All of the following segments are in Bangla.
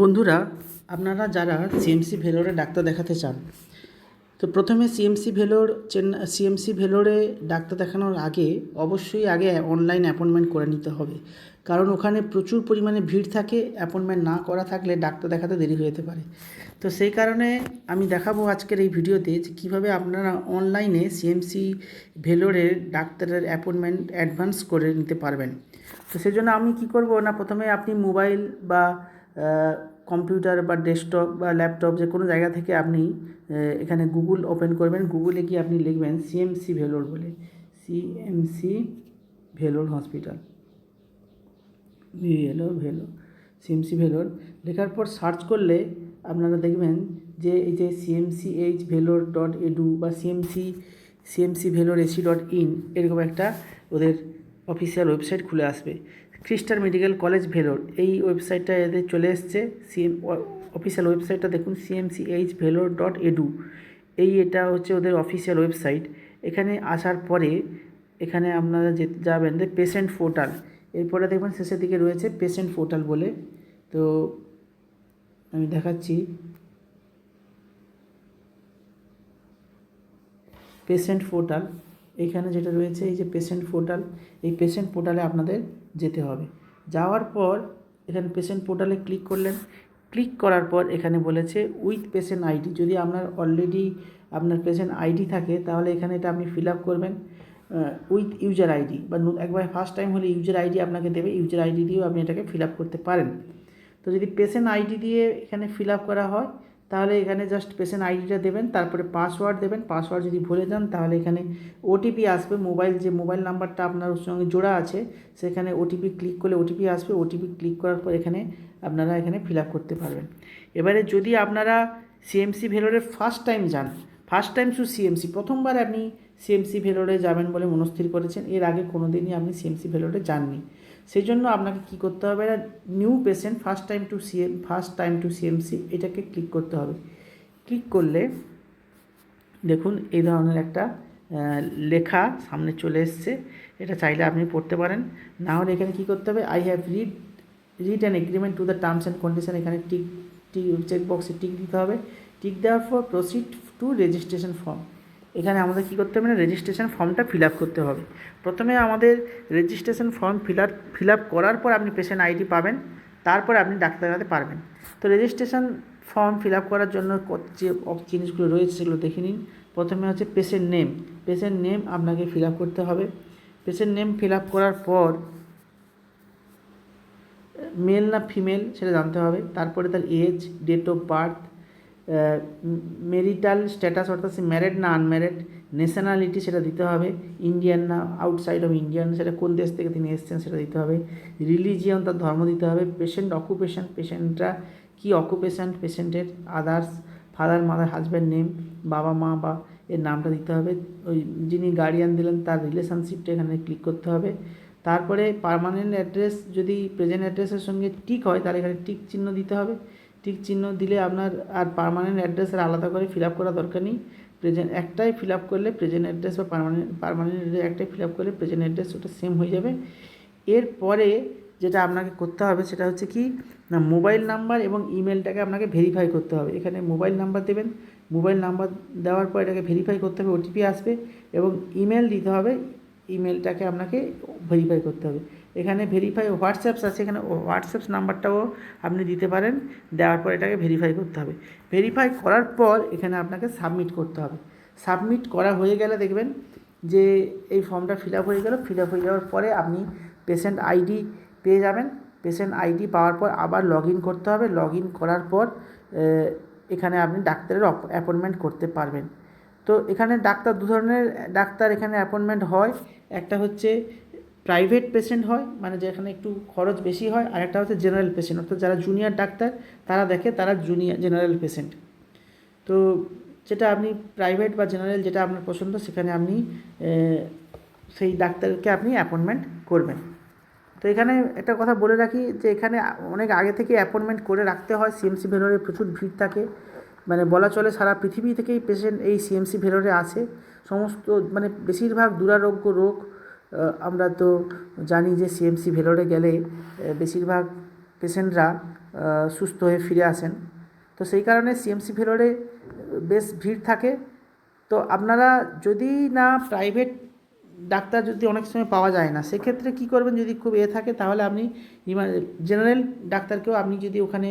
বন্ধুরা, আপনারা যারা সিএমসি ভেলোরে ডাক্তার দেখাতে চান, তো প্রথমে সিএমসি ভেলোর চেন্নাই সিএমসি ভেলোরে ডাক্তার দেখানোর আগে অবশ্যই আগে অনলাইন অ্যাপয়েন্টমেন্ট করে নিতে হবে। কারণ ওখানে প্রচুর পরিমাণে ভিড় থাকে অ্যাপয়েন্টমেন্ট না করা থাকলে ডাক্তার দেখাতে দেরি হয়ে যেতে পারে। তো সেই কারণে আমি দেখাবো আজকের এই ভিডিওতে যে কীভাবে আপনারা অনলাইনে সিএমসি ভেলোরের ডাক্তারের অ্যাপয়েন্টমেন্ট অ্যাডভান্স করে নিতে পারবেন। তো সেই জন্য আমি কী করব না, প্রথমে আপনি মোবাইল বা কম্পিউটার বা ডেস্কটপ বা ল্যাপটপ যে কোনো জায়গা থেকে আপনি এখানে গুগল ওপেন করবেন। গুগলে গিয়ে আপনি লিখবেন সিএমসি ভেলোর বলে। সিএমসি ভেলোর হসপিটাল ভেলো ভেলো সিএমসি ভেলোর লেখার পর সার্চ করলে আপনারা দেখবেন যে এই যে CMC H Vellore dot edu বা CMC CMC Vellore AC dot in এরকম একটা ওদের অফিসিয়াল ওয়েবসাইট খুলে আসবে। খ্রিস্টান মেডিকেল কলেজ ভেলোর। এই ওয়েবসাইটটা এদের চলে এসছে। সিএম অফিসিয়াল ওয়েবসাইটটা দেখুন CMC H Vellore dot edu এই এটা হচ্ছে ওদের অফিসিয়াল ওয়েবসাইট। এখানে আসার পরে এখানে আপনারা যে, যাবেন, যে পেশেন্ট পোর্টাল এরপরে দেখবেন শেষের দিকে রয়েছে পেশেন্ট পোর্টাল বলে। তো আমি দেখাচ্ছি। পেশেন্ট পোর্টাল এখানে যেটা রয়েছে, এই যে পেশেন্ট পোর্টাল এই পেশেন্ট পোর্টালে আপনাদের যেতে হবে। যাওয়ার পর এখানে পেশেন্ট পোর্টালে ক্লিক করলেন। ক্লিক করার পর এখানে বলেছে উইথ পেশেন্ট আইডি যদি আপনার অলরেডি আপনার পেশেন্ট আইডি থাকে, তাহলে এখানে এটা আপনি ফিল আপ করবেন উইথ ইউজার আইডি বা একবার ফার্স্ট টাইম হলে ইউজার আইডি আপনাকে দেবে ইউজার আইডি দিয়েও আপনি এটাকে ফিল আপ করতে পারেন। তো যদি পেশেন্ট আইডি দিয়ে এখানে ফিল আপ করা হয় তাহলে এখানে জাস্ট পেশেন্ট আইডিটা দেবেন, তারপরে পাসওয়ার্ড দেবেন পাসওয়ার্ড যদি ভুলে যান তাহলে এখানে ওটিপি আসবে মোবাইল যে মোবাইল নাম্বারটা আপনার ওর সঙ্গে জোড়া আছে, সেখানে ওটিপি ক্লিক করলে ওটিপি আসবে ওটিপি ক্লিক করার পর এখানে আপনারা এখানে ফিল করতে পারবেন। এবারে যদি আপনারা সিএমসি ভেলোরে ফার্স্ট টাইম যান ফার্স্ট টাইম শুধু সিএমসি প্রথমবার আপনি সিএমসি ভেলোরে যাবেন বলে মনস্থির করেছেন, এর আগে কোনো দিনই আপনি সিএমসি ভেলোরে যাননি। সেই জন্য আপনাকে কী করতে হবে না new patient first time to CM first time to CMC এটাকে ক্লিক করতে হবে। ক্লিক করলে দেখুন এই ধরনের একটা লেখা সামনে চলে এসছে, এটা চাইলে আপনি পড়তে পারেন। না হলে এখানে কী করতে হবে I have read read an agreement to the terms and condition এখানে টিক টিক চেক বক্সে টিক দিতে হবে। টিক দেওয়ার পর প্রসিড টু রেজিস্ট্রেশন ফর্ম এখানে আমাদের কী করতে হবে না রেজিস্ট্রেশন ফর্মটা ফিল আপ করতে হবে। প্রথমে আমাদের registration form fill up fill up করার পর আপনি পেশেন্ট আইডি পাবেন, তারপর আপনি ডাক্তার দেখাতে পারবেন। তো রেজিস্ট্রেশন ফর্ম ফিল আপ করার জন্য যে জিনিসগুলো রয়েছে সেগুলো দেখে নিন। প্রথমে হচ্ছে পেশেন্ট নেম পেশেন্ট নেম আপনাকে ফিল আপ করতে হবে। পেশেন্ট নেম ফিল আপ করার পর মেল না ফিমেল সেটা জানতে হবে। তারপরে তার age date of birth marital status অর্থাৎ সে ম্যারেড না আনম্যারেড ন্যাশনালিটি সেটা দিতে হবে ইন্ডিয়ান না আউটসাইড অফ ইন্ডিয়ান সেটা কোন দেশ থেকে তিনি এসেছেন সেটা দিতে হবে রিলিজিয়ন তার ধর্ম দিতে হবে পেশেন্ট অকুপেশন পেশেন্টরা কী অকুপেশন পেশেন্টের others father mother husband name বাবা, মা বা এর নামটা দিতে হবে, ওই যিনি গার্ডিয়ান দিলেন তার রিলেশনশিপটা এখানে ক্লিক করতে হবে, তারপরে পার্মানেন্ট অ্যাড্রেস যদি প্রেজেন্ট অ্যাড্রেসের সঙ্গে টিক হয় তাহলে এখানে টিক চিহ্ন দিতে হবে টিক চিহ্ন দিলে আপনার আর পার্মানেন্ট অ্যাড্রেসের আলাদা করে ফিল আপ করা দরকার নেই। প্রেজেন্ট একটাই ফিল আপ করলে প্রেজেন্ট অ্যাড্রেস বা পারমানেন্ট পার্মানেন্ট একটাই ফিল আপ করলে প্রেজেন্ট অ্যাড্রেস ওটা সেম হয়ে যাবে। এরপরে যেটা আপনাকে করতে হবে সেটা হচ্ছে কি, না মোবাইল নাম্বার এবং ইমেলটাকে আপনাকে ভেরিফাই করতে হবে। এখানে মোবাইল নাম্বার দেবেন মোবাইল নাম্বার দেওয়ার পর এটাকে ভেরিফাই করতে হবে ওটিপি আসবে এবং ইমেল দিতে হবে ইমেলটাকে আপনাকে ভেরিফাই করতে হবে। এখানে ভেরিফাই হোয়াটসঅ্যাপস আছে, এখানে হোয়াটসঅ্যাপ নাম্বারটাও আপনি দিতে পারেন, দেওয়ার পর এটাকে ভেরিফাই করতে হবে। ভেরিফাই করার পর এখানে আপনাকে সাবমিট করতে হবে। সাবমিট করা হয়ে গেলে দেখবেন যে এই ফর্মটা ফিল আপ হয়ে গেল ফিল আপ হয়ে যাওয়ার পরে আপনি পেশেন্ট আইডি পেয়ে যাবেন। পেশেন্ট আইডি পাওয়ার পর আবার লগ ইন করতে হবে। লগ ইন করার পর এখানে আপনি ডাক্তারের অ্যাপয়েন্টমেন্ট করতে পারবেন। তো এখানে ডাক্তার, দু ধরনের, ডাক্তার এখানে অ্যাপয়েন্টমেন্ট হয়। একটা হচ্ছে প্রাইভেট পেশেন্ট হয় মানে যেখানে একটু খরচ বেশি হয়, আর একটা হচ্ছে জেনারেল পেশেন্ট অর্থাৎ যারা জুনিয়র ডাক্তার, তারা দেখে তারা জুনিয়র জেনারেল পেশেন্ট তো যেটা আপনি প্রাইভেট বা জেনারেল যেটা আপনার পছন্দ, সেখানে আপনি সেই ডাক্তারকে আপনি অ্যাপয়েন্টমেন্ট করবেন। তো এখানে একটা কথা বলে রাখি যে এখানে অনেক আগে থেকে অ্যাপয়েন্টমেন্ট করে রাখতে হয় সিএমসি ভেলোরে প্রচুর ভিড় থাকে। মানে বলা চলে সারা পৃথিবী থেকেই পেশেন্ট এই সিএমসি ভেলোরে আসে। সমস্ত মানে বেশিরভাগ দুরারোগ্য রোগ আমরা তো জানি যে সিএমসি ভেলোরে গেলে বেশিরভাগ পেশেন্টরা সুস্থ হয়ে ফিরে আসেন। তো সেই কারণে সিএমসি ভেলোরে বেশ ভিড় থাকে। তো আপনারা যদি না প্রাইভেট ডাক্তার যদি অনেক সময় পাওয়া যায় না, সেক্ষেত্রে কী করবেন যদি খুব এ থাকে? তাহলে আপনি জেনারেল ডাক্তারকেও আপনি যদি ওখানে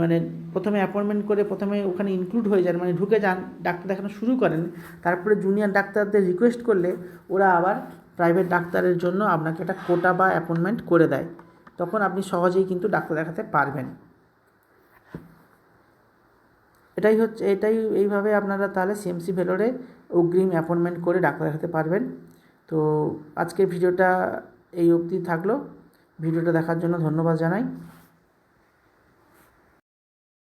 মানে প্রথমে অ্যাপয়েন্টমেন্ট করে প্রথমে ওখানে ইনক্লুড হয়ে যান মানে ঢুকে যান, ডাক্তার দেখানো শুরু করেন, তারপরে জুনিয়র ডাক্তারদের রিকোয়েস্ট করলে ওরা আবার প্রাইভেট ডাক্তারের জন্য আপনাকে একটা কোটা বা অ্যাপয়েন্টমেন্ট করে দেয়। তখন আপনি সহজেই কিন্তু ডাক্তার দেখাতে পারবেন। এটাই হচ্ছে, এটাই এইভাবে আপনারা তাহলে সিএমসি ভেলোরে অগ্রিম অ্যাপয়েন্টমেন্ট করে ডাক্তার দেখাতে পারবেন। তো আজকের ভিডিওটা এই অবধি থাকল। ভিডিওটা দেখার জন্য ধন্যবাদ জানাই।